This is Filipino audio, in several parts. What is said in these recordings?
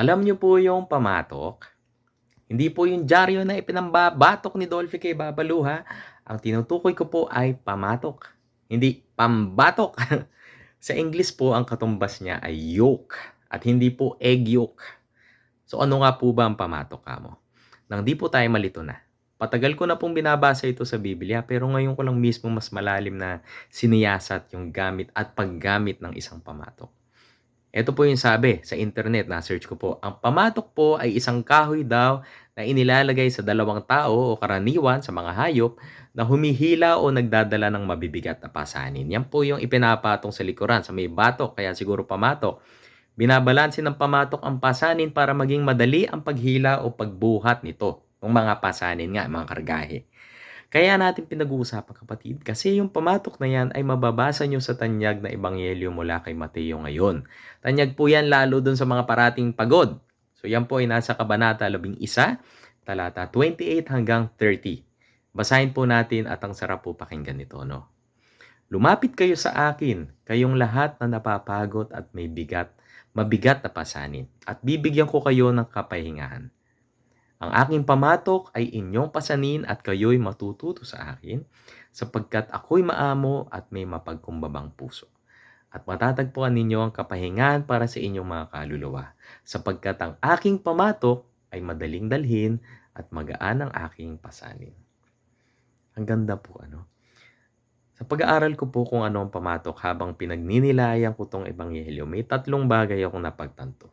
Alam niyo po yung pamatok? Hindi po yung dyaryo na ipinambabatok ni Dolphy kay Babalu ha. Ang tinutukoy ko po ay pamatok. Hindi pambatok. Sa English po, ang katumbas niya ay yolk at hindi po egg yolk. So ano nga po ba ang pamatok kamo? Nang di po tayo malito na. Patagal ko na pong binabasa ito sa Biblia pero ngayon ko lang mismo mas malalim na siniyasat yung gamit at paggamit ng isang pamatok. Ito po yung sabi sa internet, na-search ko po. Ang pamatok po ay isang kahoy daw na inilalagay sa dalawang tao o karaniwan sa mga hayop na humihila o nagdadala ng mabibigat na pasanin. Yan po yung ipinapatong sa likuran sa may batok, kaya siguro pamatok. Binabalansin ng pamatok ang pasanin para maging madali ang paghila o pagbuhat nito. Ng mga pasanin nga, mga kargahe. Kaya natin pinag-uusapan kapatid kasi yung pamatok na yan ay mababasa nyo sa tanyag na ebanghelyo mula kay Mateo ngayon. Tanyag po yan lalo dun sa mga parating pagod. So yan po ay nasa Kabanata 11, talata 28 hanggang 30. Basahin po natin at ang sarap po pakinggan nito. No? Lumapit kayo sa akin, kayong lahat na napapagod at may bigat, mabigat na pasanin, at bibigyan ko kayo ng kapahingahan. Ang aking pamatok ay inyong pasanin at kayo'y matututo sa akin, sapagkat ako'y maamo at may mapagkumbabang puso. At matatagpuan ninyo ang kapahingahan para sa inyong mga kaluluwa, sapagkat ang aking pamatok ay madaling dalhin at magaan ang aking pasanin. Ang ganda po ano. Sa pag-aaral ko po kung ano ang pamatok habang pinagninilayan ko tong ebanghelyo, may tatlong bagay akong napagtanto.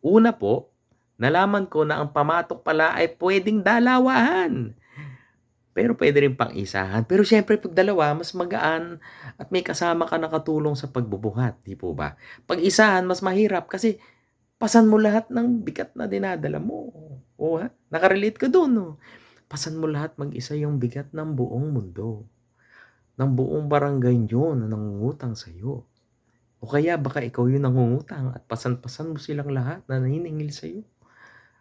Una po, nalaman ko na ang pamatok pala ay pwedeng dalawahan. Pero pwede rin pang isahan. Pero syempre pag dalawa, mas magaan at may kasama ka nakatulong sa pagbubuhat, di po ba? Pag isahan, mas mahirap kasi pasan mo lahat ng bigat na dinadala mo. O ha? Nakarelate ka doon, no? Pasan mo lahat mag-isa yung bigat ng buong mundo. Ng buong barangay nyo na nangungutang sa'yo. O kaya baka ikaw yung nangungutang at pasan-pasan mo silang lahat na naniningil sa'yo.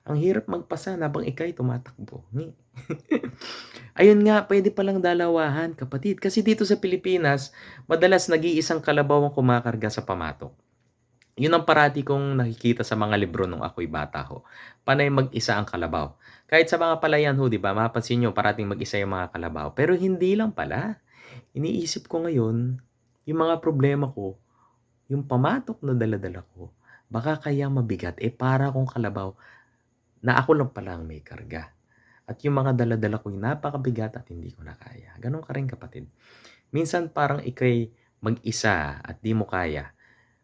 Ang hirap magpasan habang ikay tumatakbo. Ayun nga, pwede palang dalawahan, kapatid. Kasi dito sa Pilipinas, madalas nag-iisang kalabaw ang kumakarga sa pamatok. Yun ang parati kong nakikita sa mga libro nung ako'y bata ho. Panay mag-isa ang kalabaw. Kahit sa mga palayan ho, di ba, mapapansin nyo, parating mag-isa yung mga kalabaw. Pero hindi lang pala. Iniisip ko ngayon, yung mga problema ko, yung pamatok na daladala ko, baka kaya mabigat, eh para kong kalabaw na ako lang pala ang may karga. At yung mga daladala ko yung napakabigat at hindi ko na kaya. Ganon ka rin kapatid. Minsan parang ikay mag-isa at di mo kaya.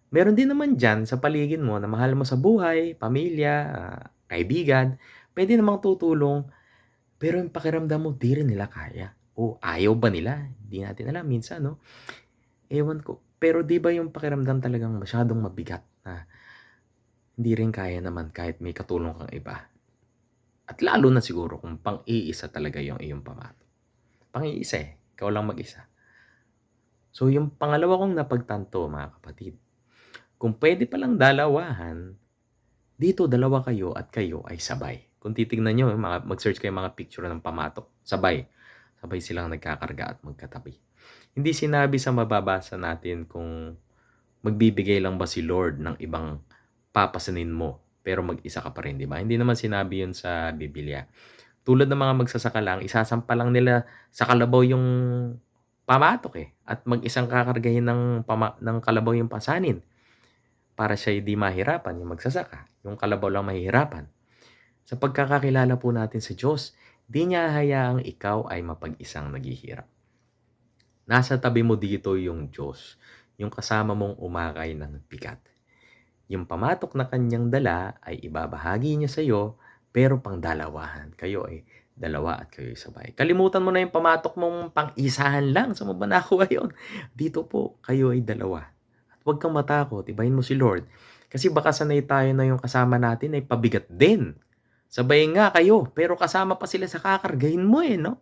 Meron din naman dyan sa paligid mo na mahal mo sa buhay, pamilya, ah, kaibigan, pwede namang tutulong, pero yung pakiramdam mo, di rin nila kaya. O ayaw ba nila? Hindi natin alam minsan, no? Ewan ko. Pero di ba yung pakiramdam talagang masyadong mabigat na hindi rin kaya naman kahit may katulong kang iba. At lalo na siguro kung pang-iisa talaga yung iyong pamato. Pang-iisa eh. Ikaw lang mag-isa. So yung pangalawa kong napagtanto mga kapatid, kung pwede palang dalawahan, dito dalawa kayo at kayo ay sabay. Kung titignan nyo, mga, mag-search kayo mga picture ng pamatok, sabay. Sabay silang nagkakarga at magkatabi. Hindi sinabi sa mababasa natin kung magbibigay lang ba si Lord ng ibang papasanin mo pero mag-isa ka pa rin, di ba? Hindi naman sinabi yun sa Biblia. Tulad ng mga magsasaka lang, isasampa lang nila sa kalabaw yung pamatok eh. At mag-isang kakargahin ng, pama- ng kalabaw yung pasanin para siya hindi mahirapan yung magsasaka. Yung kalabaw lang mahihirapan. Sa pagkakakilala po natin sa Diyos, di niya hayaang ikaw ay mapag-isang naghihirap. Nasa tabi mo dito yung Diyos, yung kasama mong umakay ng bigat. Yung pamatok na kanyang dala ay ibabahagi niya sa iyo, pero pang dalawahan. Kayo ay dalawa at kayo ay sabay. Kalimutan mo na yung pamatok mong pang-isahan lang. Sa mo ba nakuha yun? Dito po, kayo ay dalawa. At huwag kang matakot, ibahin mo si Lord. Kasi baka sanay tayo na yung kasama natin ay pabigat din. Sabay nga kayo, pero kasama pa sila sa kakargahin mo eh, no?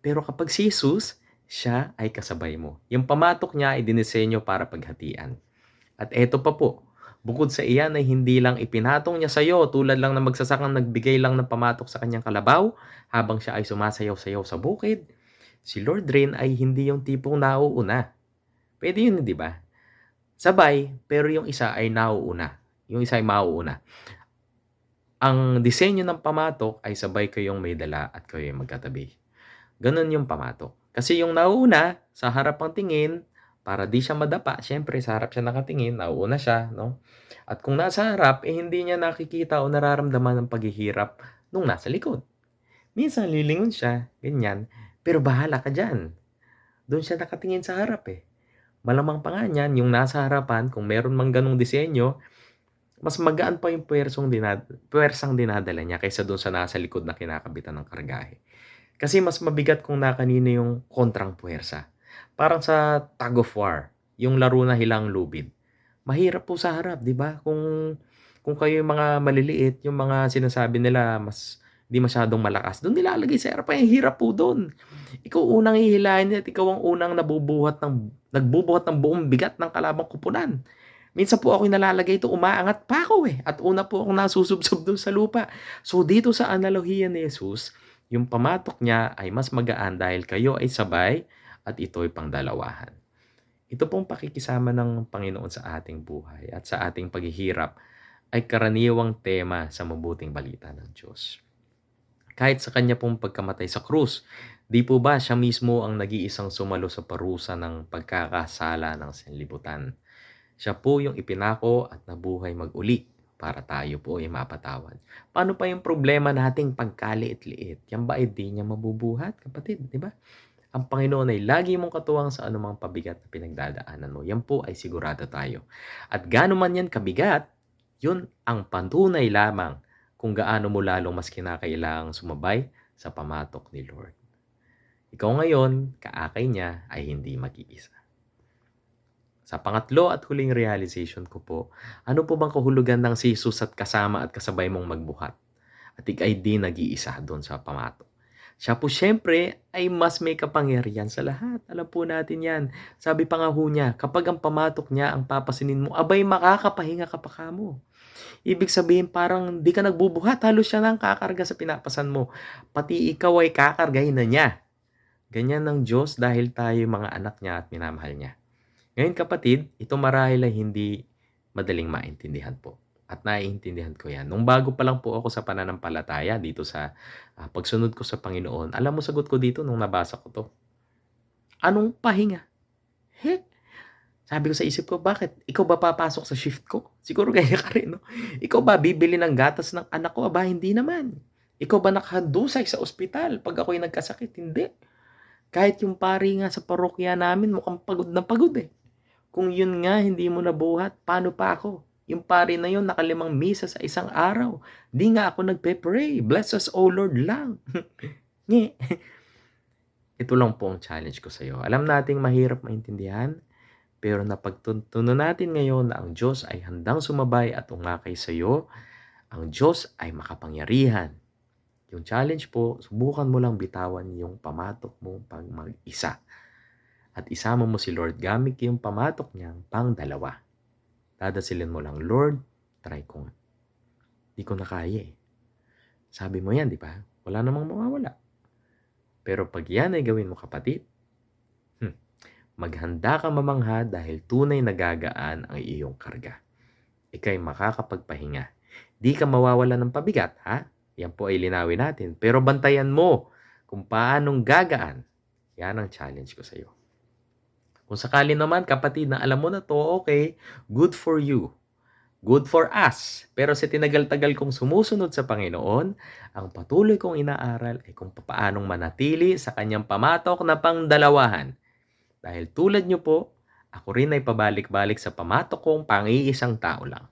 Pero kapag si Jesus, siya ay kasabay mo. Yung pamatok niya ay dinisenyo para paghatian. At eto pa po, Bukod sa iyan ay hindi lang ipinatong niya sa iyo tulad lang na magsasakang nagbigay lang ng pamatok sa kanyang kalabaw habang siya ay sumasayaw-sayaw sa bukid. Si Lord rin ay hindi yung tipong nauuna. Pwede yun, di ba? Sabay, pero yung isa ay nauuna. yung isa ay mauuna. Ang disenyo ng pamatok ay sabay kayong may dala at kayo ay magkatabi. Ganun yung pamatok. Kasi yung nauuna, sa harap ang tingin, para di siya madapa, syempre sa harap siya nakatingin, nauuna siya, no? At kung nasa harap, eh hindi niya nakikita o nararamdaman ng paghihirap nung nasa likod. Minsan lilingon siya, ganyan, pero bahala ka dyan. Doon siya nakatingin sa harap eh. Malamang pa nga niyan, yung nasa harapan, kung meron mang ganong disenyo, mas magaan pa yung puwersong dinad puwersang dinadala niya kaysa doon sa nasa likod na kinakabitan ng kargahe. Kasi mas mabigat kung nakanino yung kontrang puwersa. Parang sa tug of war, yung laro na hilang lubid. Mahirap po sa harap, di ba? Kung kung kayo yung mga maliliit, yung mga sinasabi nila mas di masyadong malakas, doon nilalagay sa harap, ay hirap po doon. Ikaw unang hihilahin at ikaw ang unang nabubuhat ng nagbubuhat ng buong bigat ng kalabang kupunan. Minsan po ako'y nalalagay ito, umaangat pa ako eh. At una po akong nasusubsob doon sa lupa. So dito sa analohiya ni Jesus, yung pamatok niya ay mas magaan dahil kayo ay sabay at ito'y pangdalawahan. Ito pong pakikisama ng Panginoon sa ating buhay at sa ating paghihirap ay karaniwang tema sa mabuting balita ng Diyos. Kahit sa kanya pong pagkamatay sa krus, di po ba siya mismo ang nag-iisang sumalo sa parusa ng pagkakasala ng sanlibutan? Siya po yung ipinako at nabuhay mag-uli para tayo po ay mapatawad. Paano pa yung problema nating pagkaliit-liit? Yan ba ay di niya mabubuhat, kapatid? Di ba? Ang Panginoon ay lagi mong katuwang sa anumang pabigat na pinagdadaanan mo. Yan po ay sigurado tayo. At gaano man yan kabigat, yun ang pantunay lamang kung gaano mo lalong mas kinakailangang sumabay sa pamatok ni Lord. Ikaw ngayon, kaakay niya ay hindi mag-iisa. Sa pangatlo at huling realization ko po, ano po bang kahulugan ng si Jesus at kasama at kasabay mong magbuhat? At ikay di nag-iisa doon sa pamatok. Siya po syempre ay mas may kapangyarihan sa lahat. Alam po natin yan. Sabi pa nga ho niya, kapag ang pamatok niya ang papasinin mo, abay makakapahinga ka pa kamo. Ibig sabihin parang di ka nagbubuhat, halos siya nang kakarga sa pinapasan mo. Pati ikaw ay kakargahin na niya. Ganyan ng Diyos dahil tayo mga anak niya at minamahal niya. Ngayon kapatid, ito marahil ay hindi madaling maintindihan po. At naiintindihan ko yan. Nung bago pa lang po ako sa pananampalataya dito sa uh, pagsunod ko sa Panginoon, alam mo sagot ko dito nung nabasa ko to. Anong pahinga? He? Sabi ko sa isip ko, bakit? Ikaw ba papasok sa shift ko? Siguro kaya ka rin, no? Ikaw ba bibili ng gatas ng anak ko? Aba, hindi naman. Ikaw ba nakahandusay sa ospital pag ako'y nagkasakit? Hindi. Kahit yung pari nga sa parokya namin, mukhang pagod na pagod eh. Kung yun nga hindi mo nabuhat, paano pa ako? Yung pari na yun, nakalimang misa sa isang araw. Di nga ako nagpe-pray. Bless us, O Lord lang. Ito lang po ang challenge ko sa iyo. Alam nating mahirap maintindihan, pero napagtuntunan natin ngayon na ang Diyos ay handang sumabay at umakay sa iyo. Ang Diyos ay makapangyarihan. Yung challenge po, subukan mo lang bitawan yung pamatok mo pag mag-isa. At isama mo si Lord gamit yung pamatok niyang pang dalawa dadasilin mo lang, Lord, try ko nga. Di ko na kaya eh. Sabi mo yan, di ba? Wala namang mawawala. Pero pag yan ay gawin mo kapatid, hmm, maghanda ka mamangha dahil tunay nagagaan ang iyong karga. Ikay makakapagpahinga. Di ka mawawala ng pabigat, ha? Yan po ay linawin natin. Pero bantayan mo kung paanong gagaan. Yan ang challenge ko sa iyo. Kung sakali naman, kapatid, na alam mo na to, okay, good for you. Good for us. Pero sa tinagal-tagal kong sumusunod sa Panginoon, ang patuloy kong inaaral ay kung paanong manatili sa kanyang pamatok na pangdalawahan. Dahil tulad nyo po, ako rin ay pabalik-balik sa pamatok kong pang-iisang tao lang.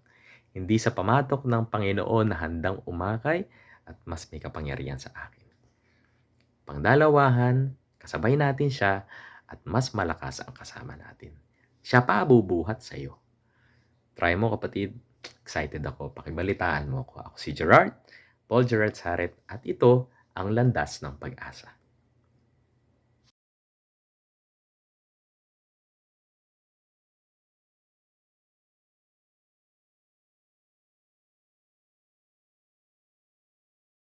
Hindi sa pamatok ng Panginoon na handang umakay at mas may kapangyarihan sa akin. Pangdalawahan, kasabay natin siya at mas malakas ang kasama natin. Siya pa bubuhat sa iyo. Try mo kapatid. Excited ako. Pakibalitaan mo ako. Ako si Gerard, Paul Gerard Saret at ito ang landas ng pag-asa.